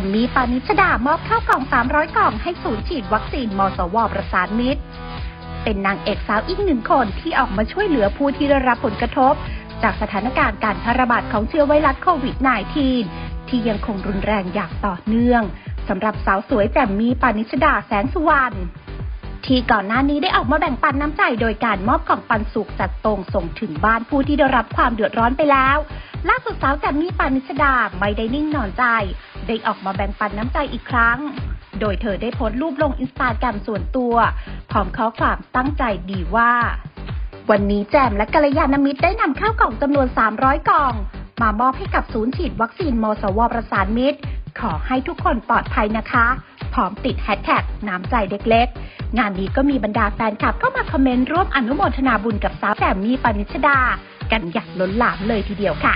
มมี่ปานิชดามอบข้าวกล่อง 300 กล่องให้ศูนย์ฉีดวัคซีนมสวประสานมิตร เป็นนางเอกสาวอีกหนึ่งคนที่ออกมาช่วยเหลือผู้ที่ได้รับผลกระทบ จากสถานการณ์การแพร่ระบาดของเชื้อไวรัสโควิด -19 ที่ยังคงรุนแรงอย่างต่อเนื่องสำหรับสาวสวยแจ่มมีปานิชดาแสงสุวรรณที่ก่อนหน้านี้ได้ออกมาแบ่งปันน้ำใจโดยการมอบกล่องปันสุกจัดตรงส่งถึงบ้านผู้ที่ได้รับความเดือดร้อนไปแล้ว ล่าสุดสาวแจมมี่ปานิชดาไม่ได้นิ่งนอนใจ ได้ออกมาแบ่งปันน้ำใจอีกครั้ง โดยเธอได้โพสต์รูปลงอินสตาแกรมส่วนตัวพร้อมข้อความตั้งใจดีว่า วันนี้แจมและกัลยาณมิตรได้นำข้าวกล่องจำนวน 300 กล่อง มามอบให้กับศูนย์ฉีดวัคซีนมสวประสานมิตร ขอให้ทุกคนปลอดภัยนะคะพร้อมติดแฮชแท็กน้ำใจเด็กเล็กงานนี้ก็มีบรรดาแฟนคลับเข้ามาคอมเมนต์ร่วมอนุโมทนาบุญกับสาวแซมมี่ปานิชดา กันอย่างล้นหลามเลยทีเดียวค่ะ